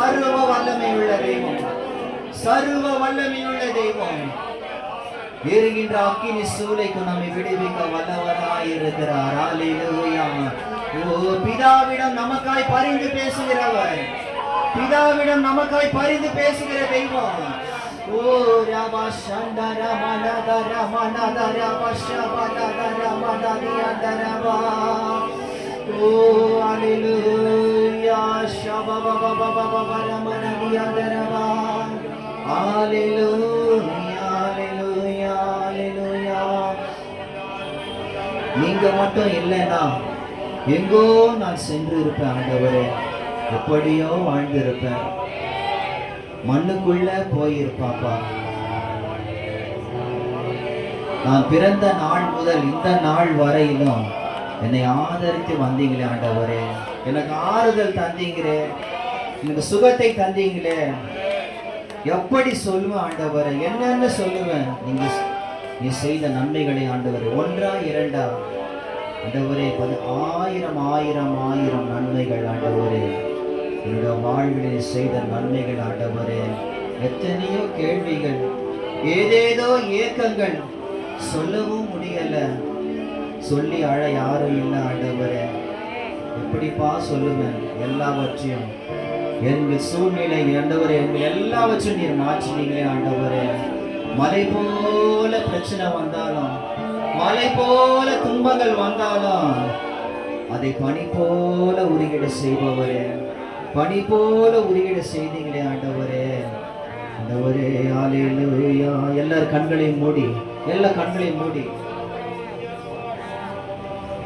சர்வ வல்லமையுள்ள தெய்வம். சர்வ வல்லமையுள்ள தெய்வம். எரிகின்ற அக்கினி சூளைக்கு நம்மை விடுவிக்க வல்லவராயிருக்கிறார் ஓ பிதாவிடம் நமக்காய் பரிந்து பேசுகிறவர். பிதாவிடம் நமக்காய் பரிந்து பேசுகிற தெய்வம். ஓ ரபா சண்ட ரமணத ரமணத ரப ஷபத ரமணத ரபா ஓ அல்லேலூயா ஷபபபபபப ரமணத ரபா அல்லேலூயா நீங்க மட்டும் இல்லைன்னா எங்கோ நான் சென்று இருப்பேன் ஆண்டவரே. எப்படியோ வாழ்ந்திருப்பேன். மண்ணுக்குள்ள போயிருப்பாப்பா. நான் பிறந்த நாள் முதல் இந்த நாள் வரையிலும் என்னை ஆதரித்து வந்தீங்களே ஆண்டவரே. எனக்கு ஆறுதல் தந்தீங்களே. எனக்கு சுகத்தை தந்தீங்களே. எப்படி சொல்லுவேன் ஆண்டவர்? என்னன்னு சொல்லுவேன் நீங்க நீ செய்த நன்மைகளை ஆண்டவர். ஒன்றா இரண்டா. ஆண்டவரே பல ஆயிரம் ஆயிரம் ஆயிரம் நன்மைகள் ஆண்டவரே. என்னோட வாழ்வில் நீ செய்த நன்மைகள் ஆண்டவரே. எத்தனையோ கேள்விகள் ஏதேதோ ஏக்கங்கள் சொல்லவும் முடியல. சொல்லி அழ யாரும் இல்லை ஆண்டவரே. எப்படிப்பா சொல்லுங்க. எல்லாவற்றையும். எங்கள் சூழ்நிலை ஆண்டவரே எங்கள் எல்லாவற்றையும் நீர் மாற்றினீங்களே ஆண்டவரே. மலை போல பிரச்சனை வந்தாலும் மலை போல துன்பங்கள் வந்தாலும் அதை பனி போல உருகிட செய்பவரே. பனி போல உருகிட செய்தீங்களே ஆண்டவரே. ஆண்டவரே ஆலேலூயா எல்லார் கண்களையும் மூடி எல்லா கண்களையும் மூடி.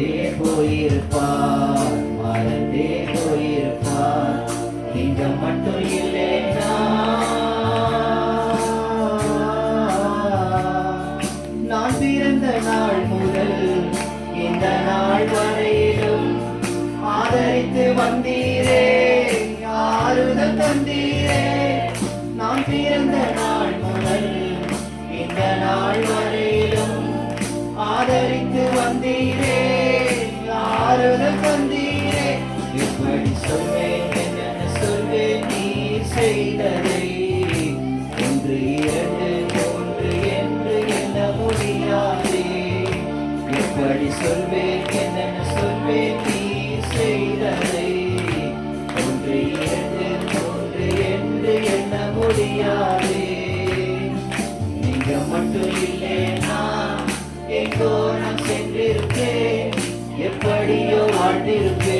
மறந்தே போயிருப்பார் மறந்தே போயிருப்பார். இங்க மட்டும் இல்லைன்னா நான் பிறந்த நாள் முதல் இந்த நாள் வரையிலும் ஆதரித்து வந்தீரே ஆறுதல் தந்தீரே. நான் பிறந்த நாள் முதல் இந்த நாள் வரையிலும் ஆதரித்து வந்தீரே. ஆறுதல் தந்தீரே எப்படி சொல்வேன் என்ன சொல்வேன் நீ செய்ததை? ஒன்று இரண்டு மூன்று என்று என்ன முடியாதே? எப்படி சொல்வேன் என்ன சொல்வேன் நீ செய்ததை? ஒன்று இரண்டு மூன்று என்று என்ன முடியாதே? நீங்க மட்டும் இல்லைனா எங்கோ நான் சென்றிருப்பேன் எப்படியோ வாழ்ந்திருப்பேன்.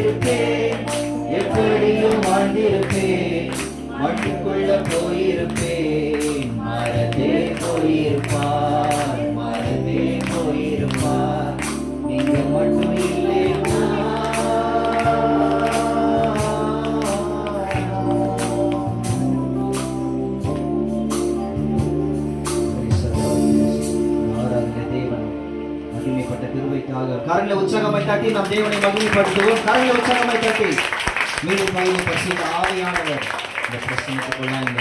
நான் எப்படியும் வாழ்ந்திருப்பேன் மண்ணுக்குள்ள போயிருப்பேன். மகிமைப்பட்ட கிருபைக்காக கரங்களை உற்சாகமாய் தட்டி நாம் தேவனை மகிமைப்படுத்துவோம். கரங்களை உற்சாகமாய் தட்டி மீண்டும் பையனை பரிசுத்த ஆவியானவர். இந்த பிரச்சனைக்குள்ள இந்த